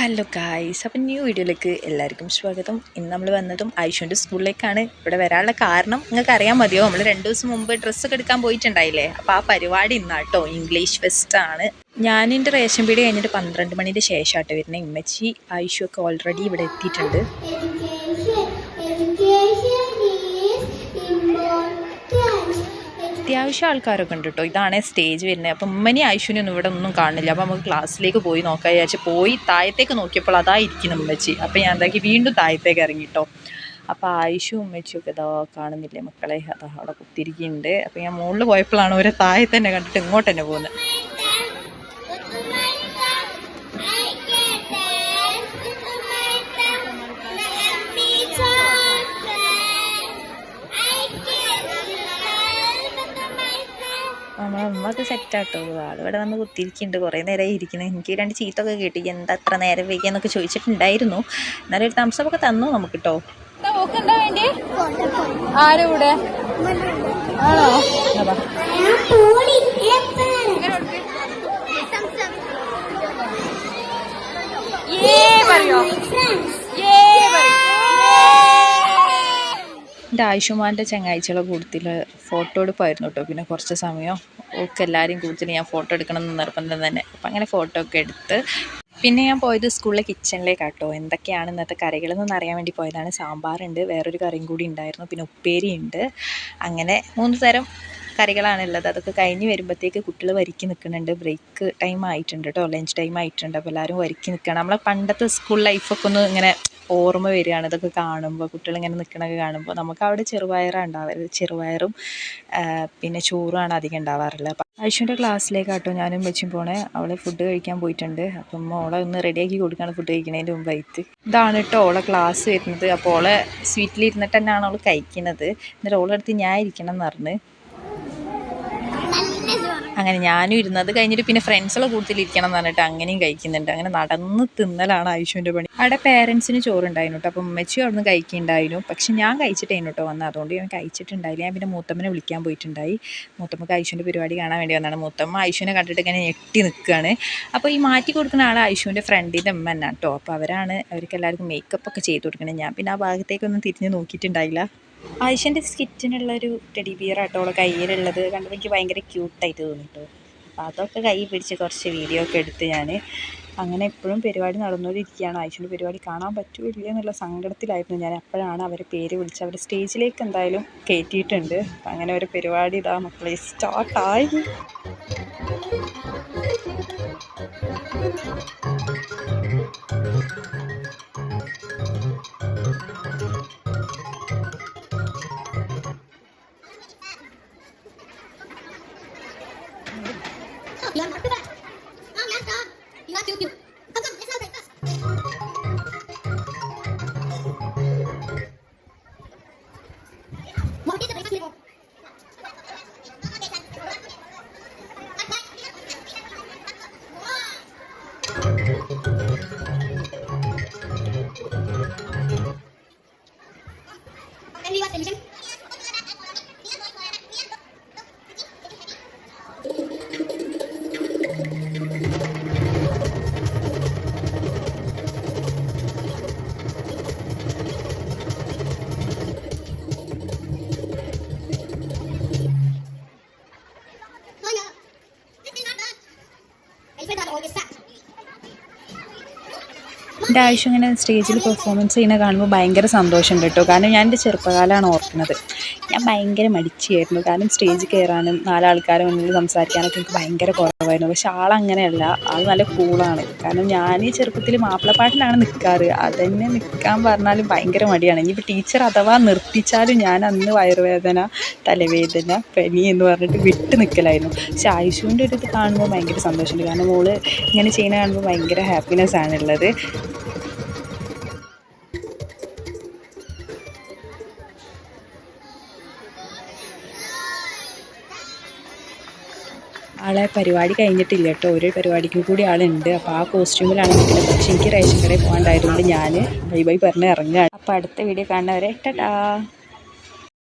Hello guys അപ്പം new വീഡിയോയിലേക്ക് എല്ലാവർക്കും സ്വാഗതം. ഇന്ന് നമ്മൾ വന്നതും ഐഷുവിന്റെ സ്കൂളിലേക്കാണ് ഇവിടെ വരാനുള്ള കാരണം നിങ്ങൾക്ക് അറിയാൻ മതിയോ? നമ്മൾ രണ്ട് ദിവസം മുമ്പ് ഡ്രസ്സൊക്കെ എടുക്കാൻ പോയിട്ടുണ്ടായില്ലേ? അപ്പോൾ ആ പരിപാടി ഇന്നാട്ടോ. ഇംഗ്ലീഷ് ഫെസ്റ്റാണ് ഞാൻ റേഷൻ പീടി കഴിഞ്ഞിട്ട് പന്ത്രണ്ട് മണിന്റെ ശേഷമായിട്ട് വരുന്നത് ഇമ്മച്ചി ഐഷു ഒക്കെ ഓൾറെഡി ഇവിടെ എത്തിയിട്ടുണ്ട്. അത്യാവശ്യം ആൾക്കാരൊക്കെ ഉണ്ട് കേട്ടോ ഇതാണ് സ്റ്റേജ് വരുന്നത്. അപ്പം ഉമ്മനി ഐശ്വര്യൊന്നും ഇവിടെ ഒന്നും കാണില്ല. അപ്പം നമുക്ക് ക്ലാസ്സിലേക്ക് പോയി നോക്കാൻ വിചാരിച്ച് പോയി താഴത്തേക്ക് നോക്കിയപ്പോൾ അതായിരിക്കുന്നു ഉമ്മച്ചി. അപ്പം ഞാൻ എന്താക്കി? വീണ്ടും താഴത്തേക്ക് ഇറങ്ങി കേട്ടോ അപ്പോൾ ആയിഷും ഉമ്മച്ചിയും ഒക്കെ ഇതാ കാണുന്നില്ലേ മക്കളെ? അതാ അവിടെ കുത്തിരിക്കുന്നുണ്ട് അപ്പം ഞാൻ മുകളിൽ പോയപ്പോഴാണ് ഒരു താഴെ തന്നെ കണ്ടിട്ട് ഇങ്ങോട്ട് തന്നെ പോകുന്നത്. നമ്മളെ അമ്മയ്ക്ക് സെറ്റാട്ടോ ആളിവിടെ വന്ന് കുത്തിയിരിക്കുന്നുണ്ട് കുറേ നേരമായി ഇരിക്കുന്നത് എനിക്ക് രണ്ട് ചീത്തൊക്കെ കിട്ടി. എന്താ അത്ര നേരം വൈകിയെന്നൊക്കെ ചോദിച്ചിട്ടുണ്ടായിരുന്നു. എന്നാലും ഒരു തംസപ്പൊക്കെ തന്നു നമുക്ക് കേട്ടോ ആരൂടെ ആണോ? എന്റെ ആയുഷ്മാന്റെ ചങ്ങാഴ്ചകളെ കൂടുതൽ ഫോട്ടോ എടുപ്പായിരുന്നു കേട്ടോ. പിന്നെ കുറച്ച് സമയം ഒക്കെ എല്ലാവരെയും കൂടുതൽ ഞാൻ ഫോട്ടോ എടുക്കണം എന്ന് നിർബന്ധം തന്നെ. അപ്പം അങ്ങനെ ഫോട്ടോ ഒക്കെ എടുത്ത് പിന്നെ ഞാൻ പോയത് സ്കൂളിലെ കിച്ചണിലേക്കാട്ടോ. എന്തൊക്കെയാണ് ഇന്നത്തെ കറികളെന്നൊന്ന് അറിയാൻ വേണ്ടി പോയതാണ്. സാമ്പാറുണ്ട് വേറൊരു കറിയും കൂടി ഉണ്ടായിരുന്നു. പിന്നെ ഉപ്പേരിയുണ്ട് അങ്ങനെ മൂന്ന് തരം കറികളാണുള്ളത് അതൊക്കെ കഴിഞ്ഞ് വരുമ്പോഴത്തേക്ക് കുട്ടികൾ വരിക്ക് നിൽക്കുന്നുണ്ട്. ബ്രേക്ക് ടൈം ആയിട്ടുണ്ട് കേട്ടോ. ലഞ്ച് ടൈം ആയിട്ടുണ്ട്. അപ്പോൾ എല്ലാവരും വരിക്ക് നിൽക്കണം. നമ്മളെ പണ്ടത്തെ സ്കൂൾ ലൈഫൊക്കെ ഒന്ന് ഇങ്ങനെ ഓർമ്മ വരികയാണ്. ഇതൊക്കെ കാണുമ്പോൾ കുട്ടികൾ ഇങ്ങനെ നിൽക്കണതൊക്കെ കാണുമ്പോൾ നമുക്ക് അവിടെ ചെറുപയറാണ് ഉണ്ടാവാറ് ചെറുപയറും പിന്നെ ചോറുമാണ് അധികം ഉണ്ടാവാറുള്ളത്. അപ്പം ഐഷുവിന്റെ ക്ലാസ്സിലേക്കാട്ടോ ഞാനും വെച്ചും പോണേ. അവളെ ഫുഡ് കഴിക്കാൻ പോയിട്ടുണ്ട്. അപ്പം ഓളെ ഒന്ന് റെഡിയാക്കി കൊടുക്കുകയാണ് ഫുഡ് കഴിക്കുന്നതിന്റെ മുമ്പായിട്ട് ഇതാണ് കേട്ടോ ഓളെ ക്ലാസ് വരുന്നത്. അപ്പോൾ ഓളെ സ്വീറ്റിലിരുന്നിട്ട് തന്നെയാണ് അവൾ കഴിക്കുന്നത് എന്നിട്ട് ഓളെ അടുത്ത് ഞാൻ ഇരിക്കണം എന്ന് പറഞ്ഞ്. അങ്ങനെ ഞാനും ഇരുന്ന് അത് കഴിഞ്ഞിട്ട് പിന്നെ ഫ്രണ്ട്സുള്ള കൂട്ടത്തിൽ ഇരിക്കണം എന്ന് പറഞ്ഞിട്ട് അങ്ങനെയും കഴിക്കുന്നുണ്ട്. അങ്ങനെ നടന്ന് തിന്നലാണ് ആയുഷുവിന്റെ പണി. അവിടെ പേരൻസിന് ചോറുണ്ടായിരുന്നു കേട്ടോ അപ്പം ഉമ്മച്ചി അവിടുന്ന് കഴിക്കുന്നുണ്ടായിരുന്നു പക്ഷെ ഞാൻ കഴിച്ചിട്ടേനു കേട്ടോ വന്നത്. അതുകൊണ്ട് ഞാൻ കഴിച്ചിട്ടുണ്ടായില്ല. ഞാൻ പിന്നെ മൂത്തമ്മനെ വിളിക്കാൻ പോയിട്ടുണ്ടായി. മൂത്തമ്മക്ക് ആയുഷിന്റെ പരിപാടി കാണാൻ വേണ്ടി വന്നതാണ്. മൂത്തമ്മ ആയുഷിനെ കണ്ടിട്ട് ഇങ്ങനെ ഞെട്ടി നിൽക്കുകയാണ്. അപ്പോൾ ഈ മാറ്റി കൊടുക്കുന്ന ആൾ ആയുഷിന്റെ ഫ്രണ്ടിന്റെ അമ്മ തന്നെ കേട്ടോ അപ്പോൾ അവരാണ് അവർക്ക് എല്ലാവർക്കും മേക്കപ്പ് ഒക്കെ ചെയ്ത് കൊടുക്കണേ. ഞാൻ പിന്നെ ആ ഭാഗത്തേക്കൊന്നും തിരിഞ്ഞ് നോക്കിയിട്ടുണ്ടായില്ല. ആയിഷന്റെ സ്കിറ്റിനുള്ളൊരു ടെഡി ബിയർ ആട്ടോ അവളെ കയ്യിലുള്ളത്. കണ്ടപ്പോൾ എനിക്ക് ഭയങ്കര ക്യൂട്ടായിട്ട് തോന്നിട്ടോ. അപ്പോൾ അതൊക്കെ കൈ പിടിച്ച് കുറച്ച് വീഡിയോ ഒക്കെ എടുത്ത് ഞാൻ അങ്ങനെ എപ്പോഴും പരിപാടി നടന്നുകൊണ്ടിരിക്കുകയാണ്. ആയിഷന്റെ പരിപാടി കാണാൻ പറ്റില്ല എന്നുള്ള സങ്കടത്തിലായിരുന്നു ഞാൻ. അപ്പോഴാണ് അവരെ പേര് വിളിച്ച് അവർ സ്റ്റേജിലേക്ക് എന്തായാലും കയറ്റിയിട്ടുണ്ട് അപ്പം അങ്ങനെ ഒരു പരിപാടി ഇതാ മക്കളെ സ്റ്റാർട്ടായി Yan, still cute. 你别打我，你算。എന്റെ ആവശ്യം ഇങ്ങനെ സ്റ്റേജിൽ പെർഫോമൻസ് ചെയ്യുന്ന കാണുമ്പോൾ ഭയങ്കര സന്തോഷമുണ്ട് കേട്ടോ. കാരണം ഞാൻ എന്റെ ചെറുപ്പകാലമാണ് ഓർക്കുന്നത്. ഞാൻ ഭയങ്കര മടിച്ചായിരുന്നു കാരണം സ്റ്റേജിൽ കയറാനും നാലാൾക്കാരെ മുന്നിൽ സംസാരിക്കാനൊക്കെ എനിക്ക് ഭയങ്കര കുറവായിരുന്നു. പക്ഷെ ആളങ്ങനെയല്ല ആൾ നല്ല കൂളാണ് കാരണം ഞാൻ ഈ ചെറുപ്പത്തിൽ മാപ്പിളപ്പാട്ടിലാണ് നിൽക്കാറ് അതന്നെ നിൽക്കാൻ പറഞ്ഞാലും ഭയങ്കര മടിയാണ്. ഇനിയിപ്പോൾ ടീച്ചർ അഥവാ നിർത്തിച്ചാലും ഞാൻ അന്ന് വയറുവേദന തലവേദന പനി എന്ന് പറഞ്ഞിട്ട് വിട്ട് നിൽക്കലായിരുന്നു പക്ഷെ ആയുഷുവിന്റെ ഒരു ഇത് കാണുമ്പോൾ ഭയങ്കര സന്തോഷമുണ്ട്. കാരണം മോൾ ഇങ്ങനെ ചെയ്യുന്ന കാണുമ്പോൾ ഭയങ്കര ഹാപ്പിനെസ് ആണുള്ളത്. ആളെ പരിപാടി കഴിഞ്ഞിട്ടില്ല കേട്ടോ. ഒരു പരിപാടിക്കും കൂടി ആളുണ്ട്. അപ്പോൾ ആ കോസ്റ്റ്യൂമിലാണ് നിൽക്കുന്നത്. പക്ഷേ എനിക്ക് റേഷൻ കടയിൽ പോകാണ്ടായതുകൊണ്ട് ഞാൻ ബൈ ബൈ പറഞ്ഞ് ഇറങ്ങുകയാണ്. അപ്പോൾ അടുത്ത വീഡിയോ കാണുന്നവരെ ടാ